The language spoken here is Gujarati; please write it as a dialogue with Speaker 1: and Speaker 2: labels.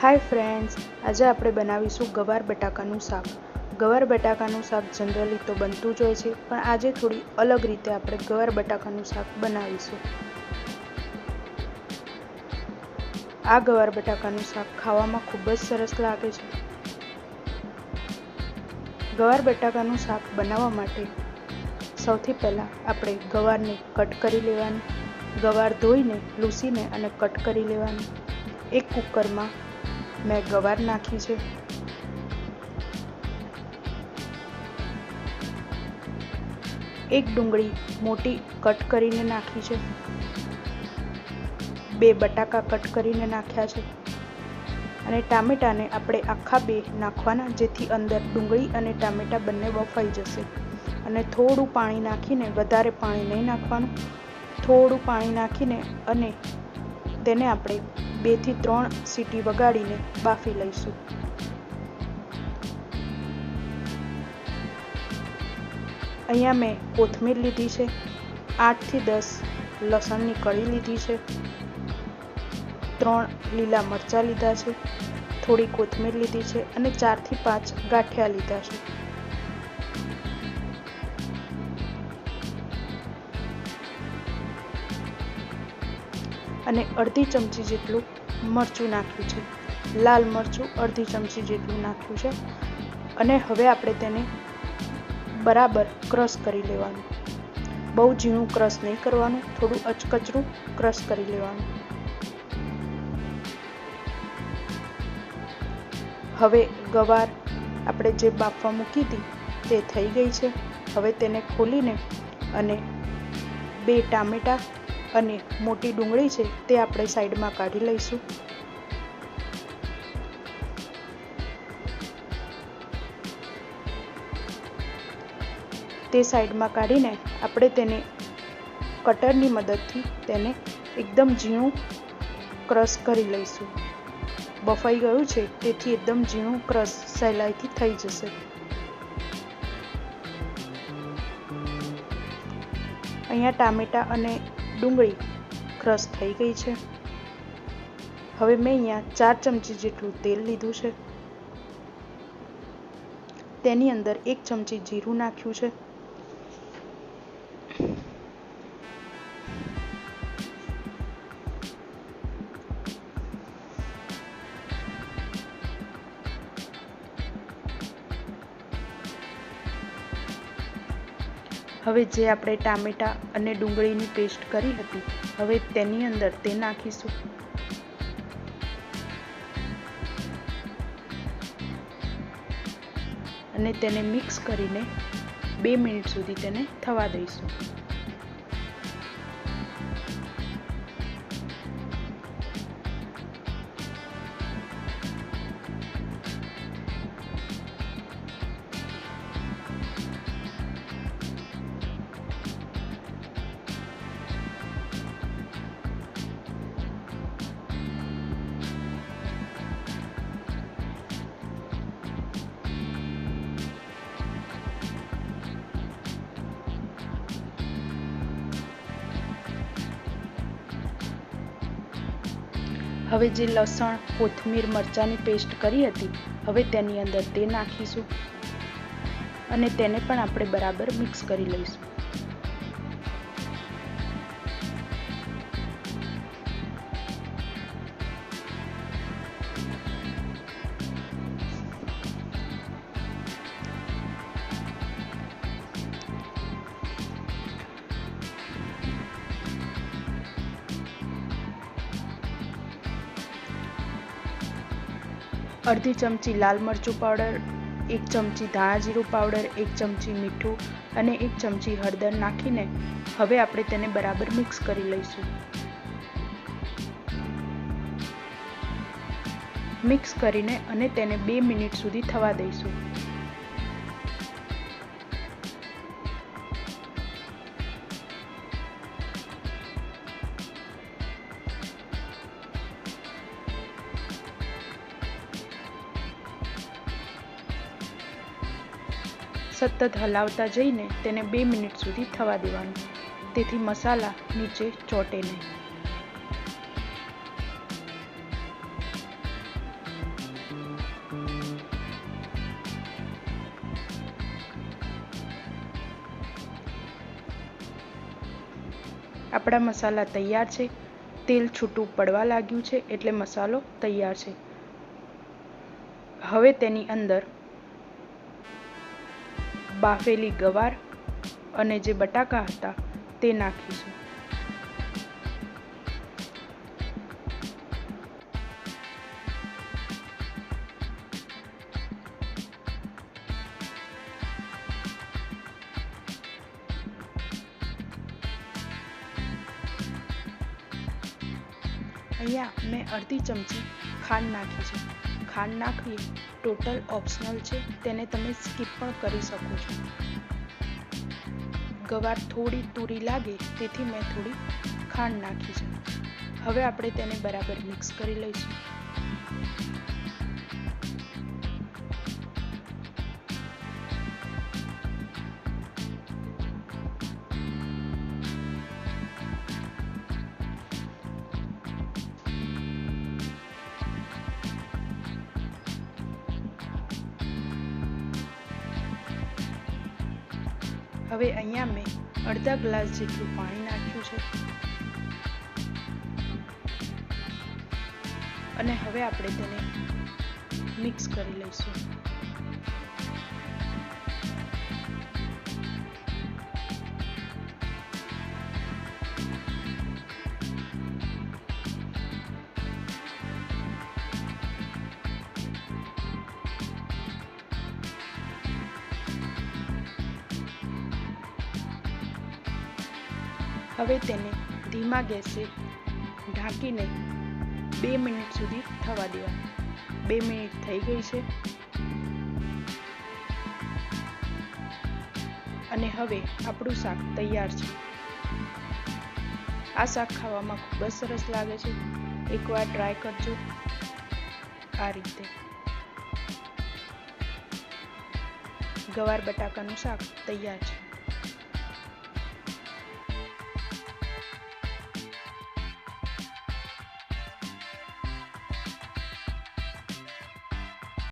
Speaker 1: હાય ફ્રેન્ડ્સ આજે આપણે બનાવીશું ગવાર બટાકાનું શાક. ગવાર બટાકાનું શાક જનરલી તો બનતું જ હોય છે, પણ આજે થોડી અલગ રીતે આપણે ગવાર બટાકાનું શાક બનાવીશું. આ ગવાર બટાકાનું શાક ખાવામાં ખૂબ જ સરસ લાગે છે. ગવાર બટાકાનું શાક બનાવવા માટે સૌથી પહેલાં આપણે ગવારને કટ કરી લેવાની. ગવાર ધોઈને, લૂસીને અને કટ કરી લેવાની. એક કુકરમાં મેં ગવાર નાખી છે. એક ડુંગળી મોટી કટ કરીને નાખી છે. બે બટાકા કટ કરીને નાખ્યા છે. અને ટામેટાને આપણે આખા બે નાખવાના, જેથી અંદર ડુંગળી અને ટામેટા બંને બફાઈ જશે. અને થોડું પાણી નાખીને વધારે પાણી નહીં નાખવાનું. થોડું પાણી નાખીને અને તેને આપણે બેથી ત્રણ સીટી વગાડીને બાફી લઈશું. અહીંયા મેં કોથમીર લીધી છે, આઠથી દસ લસણની કળી લીધી છે, ત્રણ લીલા મરચાં લીધા છે, થોડી કોથમીર લીધી છે અને ચારથી પાંચ ગાંઠિયા લીધા છે. અને અડધી ચમચી જેટલું મરચું નાખ્યું છે. લાલ મરચું અડધી ચમચી જેટલું નાખ્યું છે. અને હવે આપણે તેને બરાબર ક્રશ કરી લેવાનું. બહુ ઝીણું ક્રશ નહીં કરવાનું, થોડું અચકચરું ક્રશ કરી લેવાનું. હવે ગવાર આપણે જે બાફવા મૂકી હતી તે થઈ ગઈ છે. હવે તેને ખોલીને અને બે ટામેટાં અને મોટી ડુંગળી છે તે આપણે સાઈડમાં કાઢી લઈશું. તે સાઈડમાં કાઢીને આપણે તેને કટરની મદદથી તેને એકદમ ઝીણું ક્રશ કરી લઈશું. બફાઈ ગયું છે તેથી એકદમ ઝીણું ક્રશ સહેલાઈથી થઈ જશે. અહીંયા ટામેટાં અને ડુંગળી ક્રશ થઈ ગઈ છે. હવે મેં અહીંયા ચાર ચમચી જેટલું તેલ લીધું છે. તેની અંદર એક ચમચી જીરું નાખ્યું છે. હવે જે આપણે ટામેટાં અને ડુંગળીની પેસ્ટ કરી હતી, હવે તેની અંદર તે નાખીશું. અને તેને મિક્સ કરીને બે મિનિટ સુધી તેને થવા દઈશું. હવે જે લસણ, કોથમીર મરચાંની પેસ્ટ કરી હતી, હવે તેની અંદર તે નાખીશું. અને તેને પણ આપણે બરાબર મિક્સ કરી લઈશું. અડધી ચમચી લાલ મરચું પાવડર, એક ચમચી ધાણા જીરું પાવડર, એક ચમચી મીઠું અને એક ચમચી હળદર નાખીને હવે આપણે તેને બરાબર મિક્સ કરી લઈશું. મિક્સ કરીને અને તેને બે મિનિટ સુધી થવા દઈશું. સતત હલાવતા જઈને તેને બે મિનિટ સુધી થવા દેવાનું. તેથી મસાલા નીચે ચોટે નહીં. આપણા મસાલા તૈયાર છે. તેલ છૂટું પડવા લાગ્યું છે એટલે મસાલો તૈયાર છે. હવે તેની અંદર બાફેલી ગવાર અને જે બટાકા હતા તે નાખીશું. અહીંયા મેં અડધી ચમચી ખાંડ નાખી છે. ખાંડ નાખવી ટોટલ ઓપ્શનલ છે. તેને તમે સ્કીપ પણ કરી શકો છો. ગવાર થોડી તુરી લાગે તેથી મેં થોડી ખાંડ નાખી છે. હવે આપણે તેને બરાબર મિક્સ કરી લઈશું. હવે અહીંયા મેં અડધા ગ્લાસ જેટલું પાણી નાખ્યું છે. અને હવે આપણે તેને મિક્સ કરી લઈશું. હવે તેને ધીમા ગેસે ઢાંકીને બે મિનિટ સુધી થવા દેવા. બે મિનિટ થઈ ગઈ છે. અને હવે આપણું શાક તૈયાર છે. આ શાક ખાવામાં ખૂબ જ સરસ લાગે છે. એકવાર ટ્રાય કરજો. આ રીતે. ગવાર બટાકાનું શાક તૈયાર છે.